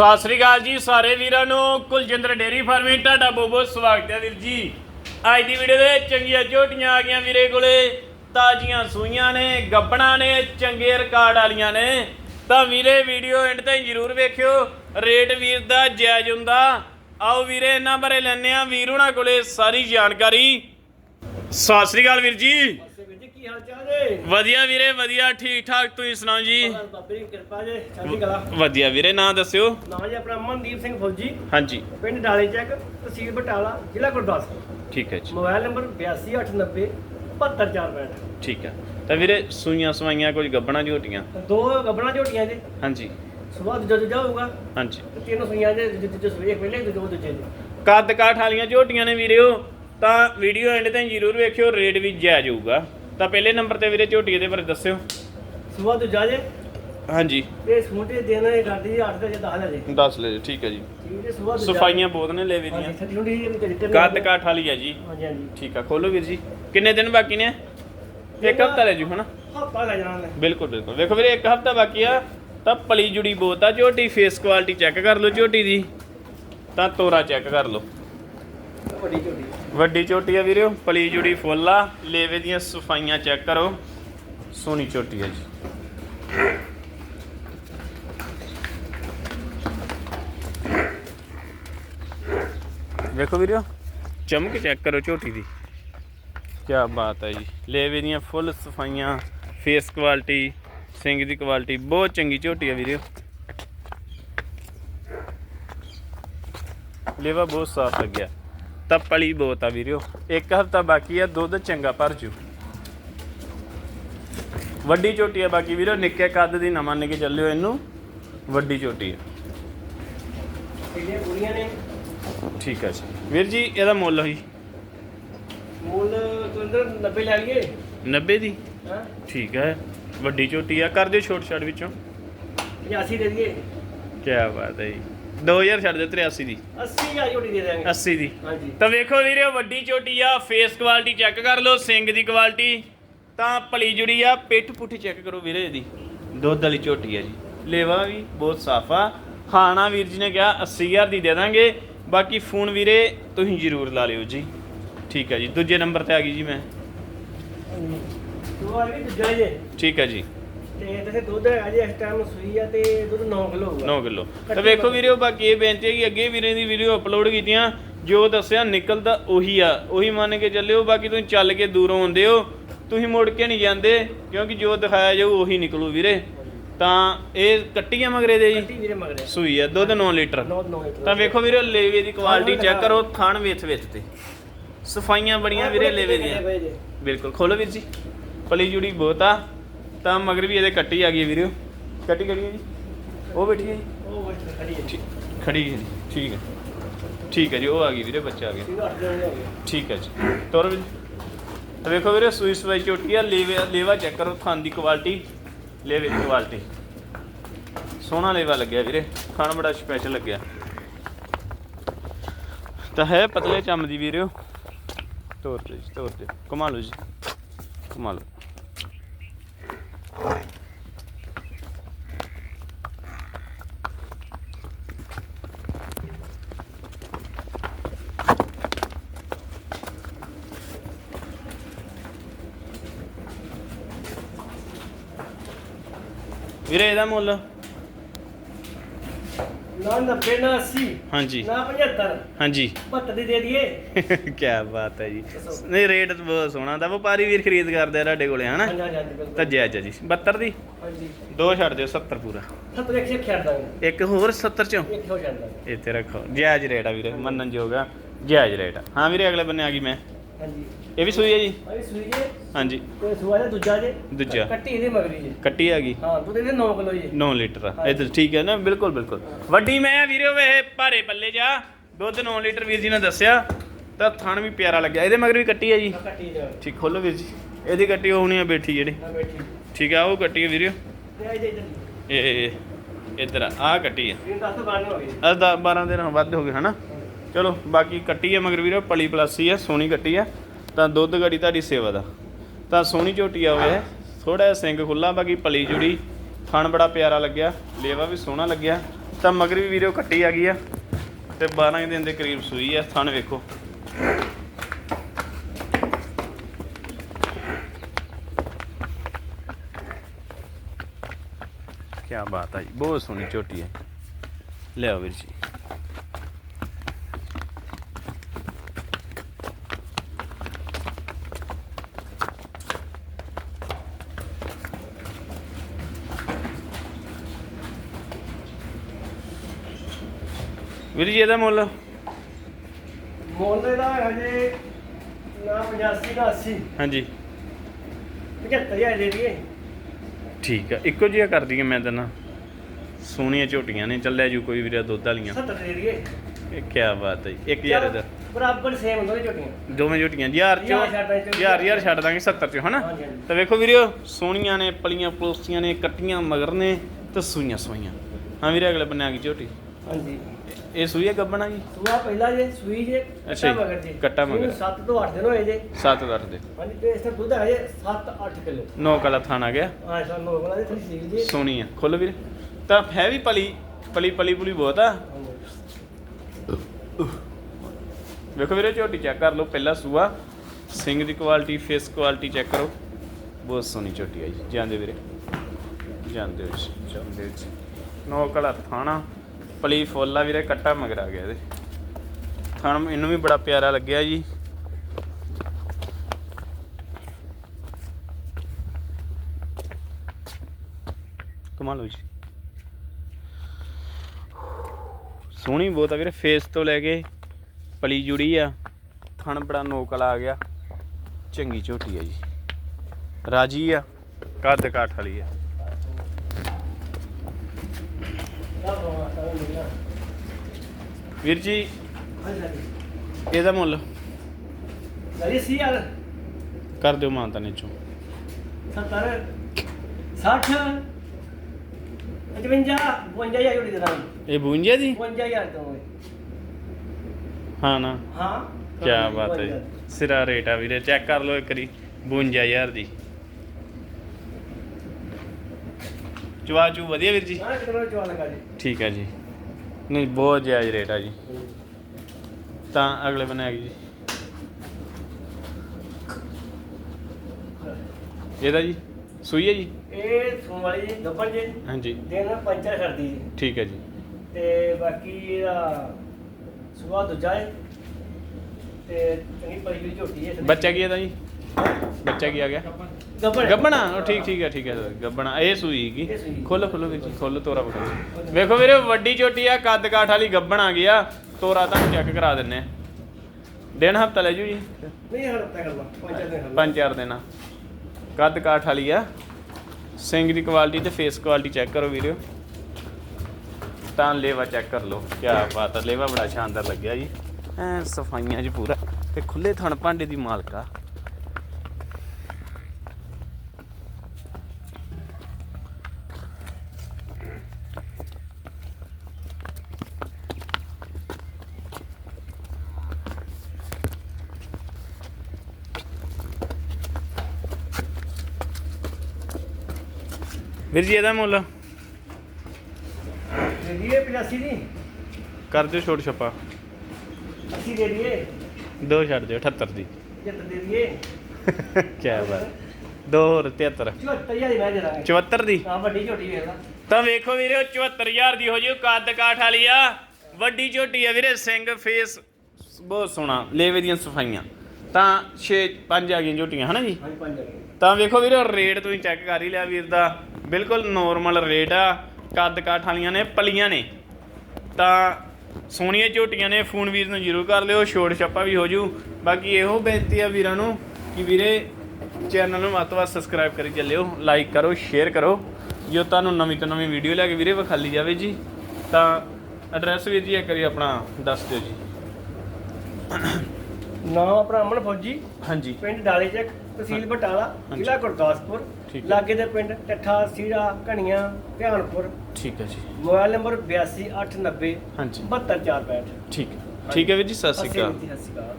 ਸਤਿ ਸ੍ਰੀ ਅਕਾਲ ਜੀ ਸਾਰੇ ਵੀਰਾਂ ਨੂੰ। ਕੁਲਜਿੰਦਰ ਡੇਰੀ ਫਾਰਮਿੰਗ, ਤੁਹਾਡਾ ਬਹੁਤ ਬਹੁਤ ਸਵਾਗਤ ਹੈ ਵੀਰ ਜੀ। ਅੱਜ ਦੀ ਵੀਡੀਓ ਦੇ ਚੰਗੀਆਂ ਝੋਟੀਆਂ ਆ ਗਈਆਂ ਵੀਰੇ ਕੋਲੇ। ਤਾਜ਼ੀਆਂ ਸੂਈਆਂ ਨੇ ਗੱਬਣਾ ਨੇ, ਚੰਗੇ ਰਿਕਾਰਡ ਵਾਲੀਆਂ ਨੇ। ਤਾਂ ਵੀਰੇ ਵੀਡੀਓ ਐਂਡ ਤਾਈਂ ਜਰੂਰ ਵੇਖਿਓ। ਰੇਟ ਵੀਰ ਦਾ ਜਾਇਜ਼ ਹੁੰਦਾ। ਆਓ ਵੀਰੇ, ਇਹਨਾਂ ਬਾਰੇ ਲੈਣੇ ਆ ਵੀਰ ਉਹਨਾਂ ਕੋਲੇ ਸਾਰੀ ਜਾਣਕਾਰੀ। ਸਤਿ ਸ੍ਰੀ ਅਕਾਲ ਵੀਰ ਜੀ ਵੀਰ ਜੀ। ਕੀ ਹਾਲ ਚਾਲ ਜੇ ਵਧੀਆ ਵੀਰੇ ਵਧੀਆ ਠੀਕ ਠਾਕ। ਤੁਸੀਂ ਸੁਣਾਓ ਜੀ? ਬਾਬੇ ਦੀ ਕਿਰਪਾ ਜੇ ਚੜ੍ਹਦੀ ਕਲਾ। ਵਧੀਆ ਵੀਰੇ ਨਾਂ ਦੱਸਿਓ। ਨਾਂ ਜੀ ਆਪਣਾ ਅਮਨਦੀਪ ਸਿੰਘ ਫੌਜੀ। ਹਾਂਜੀ। ਪਿੰਡ ਡਾਲੇ ਚੱਕ ਤਹਿਸੀਲ ਬਟਾਲਾ ਜ਼ਿਲ੍ਹਾ ਗੁਰਦਾਸਪੁਰ। ਠੀਕ ਹੈ ਜੀ। ਮੋਬਾਈਲ ਨੰਬਰ 8289 75465 ਠੀਕ ਹੈ। ਤਾਂ ਵੀਰੇ ਸੂਈਆਂ ਸਵਾਈਆਂ ਕੁਝ ਗੱਬਣਾ ਝੋਟੀਆਂ ਦੋ ਗੱਬਣਾ ਝੋਟੀਆਂ ਜੇ। ਹਾਂਜੀ। ਸਵੇਰ ਦੂਜਾ ਦੂਜਾ ਹੋਊਗਾ। ਹਾਂਜੀ। ਤੇ ਤਿੰਨ ਸੂਈਆਂ ਜੇ ਦੂਜੇ ਦੂਜੇ ਸੂਏ ਇੱਕ ਪਹਿਲੇ ਤੇ ਦੋ ਦੂਜੇ ਜੇ। ਕੱਦ ਕਾਠ ਵਾਲੀਆਂ ਝੋਟੀਆਂ ਨੇ ਵੀਰਿਓ। ਤਾਂ ਵੀਡੀਓ ਐਂਡ ਤਾਈਂ ਜ਼ਰੂਰ ਵੇਖਿਓ ਰੇਟ ਵੀ ਜਾਇਜ਼ ਹੋਊਗਾ। ਤਾਂ ਪਹਿਲੇ ਨੰਬਰ ਤੇ ਵੀਰੇ ਝੋਟੀ ਦੇ ਬਾਰੇ ਦੱਸਿਓ। ਸਵੇਰ ਦੂਜਾ ਜੇ? ਹਾਂਜੀ। ਤੇ ਸੂਟੇ ਦਿਨ ਇਹ ਕਰਦੀ ਜੀ 8 ਵਜੇ 10 ਵਜੇ ਦੱਸ ਲੈ ਜੀ ਠੀਕ ਹੈ ਜੀ। ਠੀਕ ਹੈ ਸਫਾਈਆਂ ਬਹੁਤ ਨੇ ਦੀਆਂ। ਤੇ ਰਿਟਰਨ ਕੱਦ ਕਾਠ ਵਾਲੀ ਹੈ ਜੀ। ਹਾਂਜੀ ਹਾਂਜੀ। ਠੀਕ ਆ ਖੋਲੋ ਵੀਰ ਜੀ। ਕਿੰਨੇ ਦਿਨ ਬਾਕੀ ਨੇ? ਇੱਕ ਹਫਤਾ ਰਹਿ ਜੂ ਹਨਾ? ਹਫਤਾ ਲੈ ਜਾਣਾ ਨੇ ਬਿਲਕੁਲ ਬਿਲਕੁਲ। ਵੇਖੋ ਵੀਰੇ ਇੱਕ ਹਫਤਾ ਬਾਕੀ ਆ ਤਾਂ ਪਲੀ ਜੁੜੀ ਬਹੁਤ ਆ। ਝੋਟੀ ਫੇਸ ਕੁਆਲਿਟੀ ਚੈੱਕ ਕਰ ਲਓ ਝੋਟੀ ਦੀ। ਤਾਂ ਤੋਰਾ ਚੈੱਕ ਕਰ ਲਓ। ਵੱਡੀ ਝੋਟੀ। ਵੱਡੀ ਝੋਟੀ ਆ ਵੀਰਿਓ ਪਲੀ ਜੁੜੀ ਫੁੱਲ ਆ, ਲੇਵੇ ਦੀਆਂ ਸਫਾਈਆਂ ਚੈੱਕ ਕਰੋ। ਸੋਹਣੀ ਝੋਟੀ ਆ ਜੀ। ਵੇਖੋ ਵੀਰਿਓ ਚਮਕ ਚੈੱਕ ਕਰੋ ਝੋਟੀ ਦੀ। ਕੀ ਬਾਤ ਹੈ ਜੀ। ਲੇਵੇ ਦੀਆਂ ਫੁੱਲ ਸਫਾਈਆਂ ਫੇਸ ਕੁਆਲਿਟੀ ਸਿੰਗ ਦੀ ਕੁਆਲਿਟੀ ਬਹੁਤ ਚੰਗੀ ਝੋਟੀ ਆ ਵੀਰੋ। ਲੇਵਾ ਬਹੁਤ ਸਾਫ਼ ਲੱਗਿਆ। ਤਾਂ ਪਲੀ ਬਹੁਤ ਆ ਵੀਰਿਓ। ਇੱਕ ਹਫਤਾ ਬਾਕੀ ਆ ਦੁੱਧ ਚੰਗਾ ਭਰ ਜੂ। ਵੱਡੀ ਝੋਟੀ ਆ ਬਾਕੀ ਵੀਰੋ ਨਿੱਕੇ ਕੱਦ ਦੀ ਨਾ ਮੰਨ ਕੇ ਚੱਲਿਓ ਇਹਨੂੰ। ਵੱਡੀ ਝੋਟੀ ਆ। ਇਹਦੀਆਂ ਕੁੜੀਆਂ ਨੇ? ਠੀਕ ਹੈ ਜੀ। ਵੀਰ ਜੀ ਇਹਦਾ ਮੁੱਲ ਹੋਈ? ਮੁੱਲ ਤੁੰਦਰ 90 ਲੈ ਲਈਏ। 90 ਦੀ? ਹਾਂ। ਠੀਕ ਹੈ ਵੱਡੀ ਝੋਟੀ ਆ। ਕਰ ਦਿਓ ਛੋਟ ਛਾੜ ਵਿੱਚੋਂ। 85 ਦੇ ਦਈਏ। ਕੀ ਬਾਤ ਹੈ ਜੀ। 2000 ਛੱਡ ਦਿਓ 83 ਦੀ। 80 ਆ ਝੋਟੀ ਦੇ ਦਾਂਗੇ 80 ਦੀ। ਹਾਂਜੀ। ਤਾਂ ਵੇਖੋ ਵੀਰੇ ਵੱਡੀ ਝੋਟੀ ਆ ਫੇਸ ਕੁਆਲਿਟੀ ਚੈੱਕ ਕਰ ਲਓ ਸਿੰਗ ਦੀ ਕੁਆਲਿਟੀ ਤਾਂ ਪਲੀ ਜੁੜੀ ਆ ਪਿੱਠ ਪੁੱਠੀ ਚੈੱਕ ਕਰੋ ਵੀਰੇ ਇਹਦੀ। ਦੁੱਧ ਵਾਲੀ ਝੋਟੀ ਆ ਜੀ। ਲੇਵਾ ਵੀ ਬਹੁਤ ਸਾਫ਼ ਆ। ਖਾਣਾ ਵੀਰ ਜੀ ਨੇ ਕਿਹਾ 80000 ਦੀ ਦੇ ਦਾਂਗੇ। ਬਾਕੀ ਫੋਨ ਵੀਰੇ ਤੁਸੀਂ ਜ਼ਰੂਰ ਲਾ ਲਿਓ ਜੀ। ਠੀਕ ਹੈ ਜੀ। ਦੂਜੇ ਨੰਬਰ ਤੇ ਆ ਗਈ ਜੀ ਮੈਂ। ਦੋ ਆ ਵੀ ਦੂਜਾ ਜੇ ਠੀਕ ਹੈ ਜੀ। ਤੇ ਤੇ ਦੁੱਧ ਹੈਗਾ ਜੀ ਇਸ ਟਾਈਮ ਸੂਈ ਆ ਤੇ ਦੁੱਧ 9 ਕਿਲੋ ਹੋਊਗਾ। 9 ਕਿਲੋ। ਤਾਂ ਵੇਖੋ ਵੀਰੇ ਬਾਕੀ ਇਹ ਬੇਨਤੀ ਹੈ ਕਿ ਅੱਗੇ ਵੀਰੇ ਦੀ ਵੀਡੀਓ ਅਪਲੋਡ ਕੀਤੀਆਂ ਜੋ ਦੱਸਿਆ ਨਿਕਲਦਾ ਉਹੀ ਆ ਉਹੀ ਮੰਨ ਕੇ ਚੱਲਿਓ ਬਾਕੀ ਤੁਸੀਂ ਚੱਲ ਕੇ ਦੂਰੋਂ ਆਉਂਦੇ ਹੋ ਤੁਸੀਂ ਮੁੜ ਕੇ ਨਹੀਂ ਜਾਂਦੇ ਕਿਉਂਕਿ ਜੋ ਦਿਖਾਇਆ ਜਾਊ ਉਹੀ ਨਿਕਲੂ ਵੀਰੇ। ਤਾਂ ਇਹ ਕੱਟੀਆਂ ਮਗਰੇ ਦੇ ਜੀ? ਕੱਟੀ ਵੀਰੇ ਮਗਰੇ। ਸੂਈ ਆ ਦੁੱਧ 9 ਲੀਟਰ। 9 9 ਤਾਂ ਵੇਖੋ ਵੀਰੇ ਲੇਵੇ ਦੀ ਕੁਆਲਿਟੀ ਚੈੱਕ ਕਰੋ ਥਣ ਵਿੱਚ ਵਿੱਚ ਤੇ। ਸਫਾਈਆਂ ਬੜੀਆਂ ਵੀਰੇ ਲੇਵੇ ਦੀਆਂ। ਬਿਲਕੁਲ ਖੋਲੋ ਵੀਰ ਜੀ। ਪਲੀ ਜੁੜੀ ਬਹੁਤ ਆ। ਤਾਂ ਮਗਰ ਵੀ ਇਹਦੇ ਕੱਟੀ ਆ ਗਈ ਵੀਰੋ। ਕੱਟੀ ਕਿਹੜੀ ਹੈ ਜੀ? ਉਹ ਬੈਠੀ ਹੈ ਜੀ? ਉਹ ਵਟ ਖੜੀ ਹੈ ਠੀਕ ਖੜੀ ਹੈ ਜੀ, ਠੀਕ ਹੈ। ਠੀਕ ਹੈ ਜੀ, ਉਹ ਆ ਗਈ ਵੀਰੇ, ਬੱਚਾ ਆ ਗਿਆ। ਠੀਕ 8 ਦਿਨ ਹੋ ਗਏ ਠੀਕ ਹੈ ਜੀ। ਤੁਰ ਵੀ। ਤਾਂ ਵੇਖੋ ਵੀਰੇ, ਸੂਈ ਸਵਾਈ ਚੋਟੀ ਆ, ਲੇਵੇ ਲੇਵਾ ਚੈੱਕ ਕਰੋ, ਖਾਣ ਦੀ ਕੁਆਲਿਟੀ ਲੇਵੇ ਦੀ ਕੁਆਲਿਟੀ ਸੋਹਣਾ ਲੇਵਾ ਲੱਗਿਆ ਵੀਰੇ, ਖਾਣ ਬੜਾ ਸਪੈਸ਼ਲ ਲੱਗਿਆ। ਤਾਂ ਹੈ ਪਤਲੇ ਚੰਮ ਦੀ ਵੀਰਿਓ ਤੋਰ ਤੇ ਜੀ, ਤੋਰ ਤੇ ਕਮਾ ਲਓ ਜੀ। ਕਮਾ ਲਓ ਵੀਰੇ ਇਹਦਾ ਮੁੱਲ ਨਾ 90 ਨਾ 80 ਹਾਂਜੀ। ਨਾ 75 ਹਾਂਜੀ। 72 ਦੀ ਦੇ ਦਈਏ। ਕੀ ਬਾਤ ਹੈ ਜੀ। ਨਹੀਂ ਰੇਟ ਤਾਂ ਬਹੁਤ ਸੋਹਣਾ ਦਾ ਵਪਾਰੀ ਵੀਰ ਖਰੀਦ ਕਰਦੇ ਆ ਤੁਹਾਡੇ ਕੋਲੇ ਹਨਾ? ਹਾਂਜੀ ਹਾਂਜੀ ਹਾਂਜੀ, ਬਿਲਕੁਲ। ਤਾਂ ਜਾਇਜ਼ ਹੈ ਜੀ 72 ਦੀ? ਹਾਂਜੀ। ਦੋ ਛੱਡ ਦਿਓ 70 ਪੂਰਾ। 70 100 ਖਿਆਰ ਦਾਂਗੇ। ਇੱਕ ਹੋਰ 70 ਚੋਂ? ਇੱਕ ਹੋ ਜਾਂਦਾ ਇੱਥੇ ਰੱਖੋ। ਜਾਇਜ਼ ਰੇਟ ਆ ਵੀਰੇ ਮੰਨਣ ਆ। ਜਾਇਜ਼ ਰੇਟ ਆ। ਹਾਂ ਵੀਰੇ ਅਗਲੇ ਬੰਨੇ ਆ ਗਈ ਮੈਂ। ਹਾਂਜੀ। ਇਹ ਵੀ ਸੂਈ ਹੈ ਜੀ? ਆਈ ਸੂਈ ਜੇ ਹਾਂਜੀ। ਤੇ ਸੂਆ ਦਾ ਦੂਜਾ ਜੇ? ਦੂਜਾ। ਕੱਟੀ ਇਹਦੇ ਮਗਰੀ ਜੇ। ਕੱਟੀ ਆ ਗਈ ਹਾਂ ਦੁੱਧ ਇਹਦੇ 9 ਕਿਲੋ ਜੇ। 9 ਲੀਟਰ ਆ। ਇਧਰ ਠੀਕ ਹੈ ਨਾ? ਬਿਲਕੁਲ ਬਿਲਕੁਲ। ਵੱਡੀ ਮੈਂ ਵੀਰੇ ਵੇ ਭਾਰੇ ਪੱਲੇ ਜਾ। ਦੁੱਧ 9 ਲੀਟਰ ਵੀਰ ਜੀ ਨੇ ਦੱਸਿਆ। ਤਾਂ ਥਣ ਵੀ ਪਿਆਰਾ ਲੱਗਿਆ। ਇਹਦੇ ਮਗਰ ਵੀ ਕੱਟੀ ਆ ਜੀ? ਆਹ ਕੱਟੀ ਦੇ ਠੀਕ ਖੋਲੋ ਵੀਰ ਜੀ। ਇਹਦੀ ਕੱਟੀ ਹੋਣੀ ਆ ਬੈਠੀ ਜਿਹੜੀ। ਨਾ ਬੈਠੀ। ਠੀਕ ਆ ਉਹ ਕੱਟੀ ਆ ਵੀਰੇ। ਤੇ ਜੇ ਇਹ ਇਧਰ ਆ ਕੱਟੀ ਆ ਇਹ 10 12 ਹੋ ਗਏ। ਅੱਜ ਦਾ 12 ਦਿਨ ਵੱਧ ਹੋ ਗਏ ਹਨਾ? ਚਲੋ, ਬਾਕੀ ਕੱਟੀ ਹੈ ਮਗਰ ਵੀਰੇ, ਪਲੀ ਪਲਾਸੀ ਹੈ, ਸੋਹਣੀ ਕੱਟੀ ਆ ਤਾਂ ਦੁੱਧ ਗੜੀ ਤੁਹਾਡੀ ਸੇਵਾ ਦਾ। ਤਾਂ ਸੋਹਣੀ ਝੋਟੀ ਆ ਹੋਵੇ ਥੋੜਾ ਜਿਹਾ ਸਿੰਘ ਖੁੱਲਾ ਬਾਕੀ ਪਲੀ ਜੁੜੀ, ਥਣ ਬੜਾ ਪਿਆਰਾ ਲੱਗਿਆ, ਲੇਵਾ ਵੀ ਸੋਹਣਾ ਲੱਗਿਆ। ਤਾਂ ਮਗਰ ਵੀ ਵੀਡੀਓ ਕੱਟੀ ਆ ਗਈ ਆ, ਤੇ 12 ਦਿਨ ਦੇ ਕਰੀਬ ਸੂਈ ਆ, ਥਣ ਵੇਖੋ। ਕੀ ਬਾਤ ਆ ਜੀ, ਬਹੁਤ ਸੋਹਣੀ ਝੋਟੀ ਹੈ। ਲਿਆਓ ਵੀਰ ਜੀ। ਵੀਰ ਜੀ ਇਹਦਾ ਮੁੱਲ? ਮੁੱਲ ਇਹਦਾ ਹੈਗਾ ਜੇ ਨਾ 85 ਦਾ 80 ਹਾਂਜੀ 75000 ਦੇ ਦਈਏ। ਠੀਕ ਆ ਇੱਕੋ ਜਿਹਾ ਕਰ ਦਈਏ ਮੈਂ ਤਾਂ ਨਾ ਸੋਹਣੀਆਂ ਝੋਟੀਆਂ ਨੇ ਚੱਲਿਆ ਜੂ ਕੋਈ ਵੀਰਾ ਦੁੱਧ ਵਾਲੀਆਂ। 70 ਦੇ ਦਈਏ। ਇਹ ਕੀ ਬਾਤ ਹੈ ਜੀ। ਇੱਕ ਹਜ਼ਾਰ ਦਾ। ਬਰਾਬਰ ਸੇਮ ਨੇ ਝੋਟੀਆਂ। ਦੋਵੇਂ ਝੋਟੀਆਂ ਹਜ਼ਾਰ ਚੋਂ ਹਜ਼ਾਰ ਹਜ਼ਾਰ ਛੱਡ ਦਾਂਗੇ 70 ਚੋਂ ਹਨਾ। ਤਾਂ ਵੇਖੋ ਵੀਰਿਓ ਸੋਹਣੀਆਂ ਨੇ ਪਲੀਆਂ ਪਲੋਸੀਆਂ ਨੇ ਕੱਟੀਆਂ ਮਗਰ ਨੇ ਤੇ ਸੂਈਆਂ ਸੂਈਆਂ। ਹਾਂ ਵੀਰੇ ਅਗਲੇ ਬੰਨੇ ਆ ਗਈ ਝੋਟੀ। ਹਾਂਜੀ। ਇਹ ਸੂਈ ਹੈ ਗੱਬਣਾ ਜੀ? ਸੂਆ ਪਹਿਲਾ ਜੇ ਸੂਈ ਜੇ ਅੱਛਾ ਜੀ, ਮਗਰ ਜੇ। ਕੱਟਾ ਮਗਰ। 7 ਤੋਂ 8 ਦਿਨ ਹੋਏ ਜੇ। 7 ਦਰ ਦੇ ਹਾਂਜੀ ਤੇ ਇਸ ਦਾ ਦੁੱਧ ਹੈ ਜੇ 7-8 ਕਿਲੋ। ਨੌ ਕਲਾ ਥਾਣ ਆ ਗਿਆ। ਹਾਂ ਸਾ ਨੋ ਬਣਾ ਦੇ ਥੋੜੀ ਸੀਲ ਜੇ। ਸੋਹਣੀ ਆ। ਖੁੱਲ ਵੀਰੇ। ਤਾਂ ਹੈ ਵੀ ਪਲੀ ਪਲੀ ਪਲੀ ਪੁਲੀ ਬਹੁਤ ਆ। ਵੇਖੋ ਵੀਰੇ ਝੋਟੀ ਚੈੱਕ ਕਰ ਲਓ ਪਹਿਲਾ ਸੂਆ। ਸਿੰਘ ਦੀ ਕੁਆਲਿਟੀ ਫੇਸ ਕੁਆਲਿਟੀ ਚੈੱਕ ਕਰੋ। ਬਹੁਤ ਸੋਹਣੀ ਝੋਟੀ ਆ ਜੀ। ਜਾਂਦੇ ਵੀਰੇ। ਜਾਂਦੇ ਵਿੱਚ ਜਾਂਦੇ ਵਿੱਚ ਨੌ ਕਲਾ ਥਾਣਾ। ਪਲੀ ਫੁੱਲ ਆ ਵੀਰੇ, ਕੱਟਾ ਮਗਰ ਆ ਗਿਆ ਇਹਦੇ। ਥਣ ਇਹਨੂੰ ਵੀ ਬੜਾ ਪਿਆਰਾ ਲੱਗਿਆ ਜੀ। ਕਮਾਲ ਹੋ ਜੀ। ਸੋਹਣੀ ਬਹੁਤ ਆ ਵੀਰੇ ਫੇਸ ਤੋਂ ਲੈ ਕੇ ਪਲੀ ਜੁੜੀ ਆ। ਥਣ ਬੜਾ ਨੋਕਲ ਆ ਗਿਆ। ਚੰਗੀ ਝੋਟੀ ਆ ਜੀ। ਰਾਜੀ ਆ ਕੱਦ ਕਾਠ ਵਾਲੀ ਆ। ਵੀਰ ਜੀ ਇਹਦਾ ਮੁੱਲ ਗਲੀ ਸੀ ਯਾਰ ਕਰ ਦਿਓ ਮਾਨਤਾ ਨੀਚੋਂ। 70 60 55 55000 ਜੋੜੀ ਦੇ ਦਾਂਗੇ। ਇਹ 52 ਦੀ? 55000 ਤੋਂ ਹਾਂ ਨਾ। ਹਾਂ। ਕੀ ਬਾਤ ਹੈ। ਸਿਰਾ ਰੇਟ ਆ ਵੀਰੇ ਚੈੱਕ ਕਰ ਲਓ ਇੱਕ ਵਾਰੀ 52000 ਦੀ। ਚਵਾ ਚੂ ਵਧੀਆ ਵੀਰ ਜੀ? ਹਾਂ ਕਿਤਨਾ ਚਵਾ ਲਗਾ ਜੀ ਠੀਕ ਹੈ ਜੀ। ਨਹੀਂ ਬਹੁਤ ਜਾਇਜ਼ ਰੇਟ ਆ ਜੀ। ਤਾਂ ਅਗਲੇ ਬਣੇ ਆ ਗਈ ਜੀ। ਇਹਦਾ ਜੀ ਸੂਈ ਹੈ ਜੀ? ਇਹ ਸੁਣ ਵਾਲੀ ਜੀ ਗੱਪਣ ਜੀ। ਹਾਂਜੀ। ਦਿਨ ਪੰਚਰ ਕਰਦੀ ਜੀ। ਠੀਕ ਹੈ ਜੀ। ਤੇ ਬਾਕੀ ਇਹਦਾ ਸੁਆ ਦੂਜਾ ਹੈ। ਤੇ ਚੰਗੀ ਪਰੀ ਝੋਟੀ ਹੈ ਬੱਚਾ ਕੀ ਇਹਦਾ ਜੀ? ਬੱਚਾ ਕੀ ਆ ਗਿਆ? ਗੱਪਣ ਗੱਬਣਾ? ਉਹ ਠੀਕ ਠੀਕ ਹੈ ਠੀਕ ਹੈ ਗੱਬਣਾ ਇਹ ਸੂਈ ਕੀ ਇਹ ਸੂਈ। ਖੋਲੋ ਖੋਲੋ ਵੀਰ ਜੀ ਖੋਲੋ ਤੋਰਾ ਬਖਾ ਵੇਖੋ ਵੀਰੇ ਵੱਡੀ ਚੋਟੀ ਆ ਕੱਦ ਕਾਠ ਵਾਲੀ ਗੱਬਣ ਆ। ਗਿਆ ਤੋਰਾ ਤੁਹਾਨੂੰ ਚੈੱਕ ਕਰਾ ਦਿੰਨੇ ਆ। ਦਿਨ ਹਫਤਾ ਲੈ ਜੂ ਜੀ। ਨਹੀਂ ਹਰ ਤੱਕ ਕਰਵਾ ਪੰਚਰ ਦੇ ਹਲ ਪੰਜ ਚਾਰ ਦਿਨ ਕੱਦ ਕਾਠ ਵਾਲੀ ਆ। ਸਿੰਘ ਦੀ ਕੁਆਲਿਟੀ ਤੇ ਫੇਸ ਕੁਆਲਿਟੀ ਚੈੱਕ ਕਰੋ ਵੀਡੀਓ ਤਾਂ ਲੇਵਾ ਚੈੱਕ ਕਰ ਲਓ। ਕੀ ਬਾਤ ਹੈ ਲੇਵਾ ਬੜਾ ਸ਼ਾਨਦਾਰ ਲੱਗਿਆ ਜੀ। ਐ ਸਫਾਈਆਂ 'ਚ ਪੂਰਾ। ਤੇ ਖੁੱਲੇ ਥਣ ਭਾਂਡੇ ਦੀ ਮਾਲਕਾ ਵੀਰ ਜੀ ਇਹਦਾ ਮੁੱਲ? ਦੇ ਦਈਏ 85 ਦੀ ਕਰ ਦਿਓ ਛੋਟ ਛਪਾ। 80 ਦੇ ਦਈਏ। ਦੋ ਛੱਡ ਦਿਓ 78 ਦੀ। 70 ਦੇ ਦਈਏ। ਕੀ ਬਾਤ। ਦੋ ਹੋਰ 73 74000 ਦੀ ਮੈਂ ਦੇ ਦਾਂਗੇ। 74 ਦੀ? ਹਾਂ ਵੱਡੀ ਝੋਟੀ ਵੇਖ ਲਾ। ਤਾਂ ਵੇਖੋ ਵੀਰੇ ਉਹ 74000 ਦੀ ਹੋ ਜੀ ਕੱਦ ਕਾਠ ਵਾਲੀ ਆ। ਵੱਡੀ ਝੋਟੀ ਆ ਵੀਰੇ ਸਿੰਘ ਫੇਸ ਬਹੁਤ ਸੋਹਣਾ ਲੇਵੇ ਦੀਆਂ ਸਫਾਈਆਂ। ਤਾਂ 6 5 ਆ ਗਈਆਂ ਝੋਟੀਆਂ ਹਨਾ ਜੀ? ਹਾਂਜੀ ਪੰਜ ਆ ਗਏ। ਤਾਂ ਵੇਖੋ ਵੀਰੇ ਰੇਟ ਤੁਸੀਂ ਚੈੱਕ ਕਰ ਹੀ ਲਿਆ ਵੀਰ ਦਾ। ਬਿਲਕੁਲ ਨੋਰਮਲ ਰੇਟ ਆ। ਕੱਦ ਕਾਠ ਵਾਲੀਆਂ ਨੇ ਪਲੀਆਂ ਨੇ। ਤਾਂ ਸੋਹਣੀਆਂ ਝੋਟੀਆਂ ਨੇ ਫੋਨ ਵੀਰ ਨੂੰ ਜ਼ਰੂਰ ਕਰ ਲਿਓ ਛੋੜ ਛੱਪਾ ਵੀ ਹੋ ਜੂ। ਬਾਕੀ ਇਹੋ ਬੇਨਤੀ ਆ ਵੀਰਾਂ ਨੂੰ ਕਿ ਵੀਰੇ ਚੈਨਲ ਨੂੰ ਵੱਧ ਸਬਸਕ੍ਰਾਈਬ ਕਰੀ ਚੱਲਿਓ ਲਾਈਕ ਕਰੋ ਸ਼ੇਅਰ ਕਰੋ। ਜੋ ਤੁਹਾਨੂੰ ਨਵੀਂ ਤੋਂ ਨਵੀਂ ਵੀਡੀਓ ਲੈ ਕੇ ਵੀਰੇ ਵਿਖਾਲੀ ਜਾਵੇ ਜੀ ਤਾਂ ਐਡਰੈਸ ਵੀਰ ਜੀ ਇੱਕ ਵਾਰੀ ਆਪਣਾ ਦੱਸ ਦਿਓ ਜੀ। ਨਾਮ ਆਪਣਾ ਅਮਨ ਫੌਜੀ। ਹਾਂਜੀ। ਪਿੰਡ ਡਾਲੇ ਚੱਕ ਤਹਿਸੀਲ ਬਟਾਲਾ। ਜ਼ਿਲ੍ਹਾ ਗੁਰਦਾਸਪੁਰ ਠੀਕ ਹੈ। ਲਾਗੇ ਦੇ ਪਿੰਡ ਟੱਠਾ ਸੀੜਾ ਘਣੀਆਂ ਧਿਆਨਪੁਰ। ਠੀਕ ਹੈ ਜੀ। ਮੋਬਾਈਲ ਨੰਬਰ 8289 ਹਾਂਜੀ। 72465 ਠੀਕ ਹੈ। ਠੀਕ ਹੈ ਵੀਰ ਜੀ ਸਤਿ ਸ਼੍ਰੀ ਅਕਾਲ ਸਤਿ ਸ਼੍ਰੀ ਅਕਾਲ।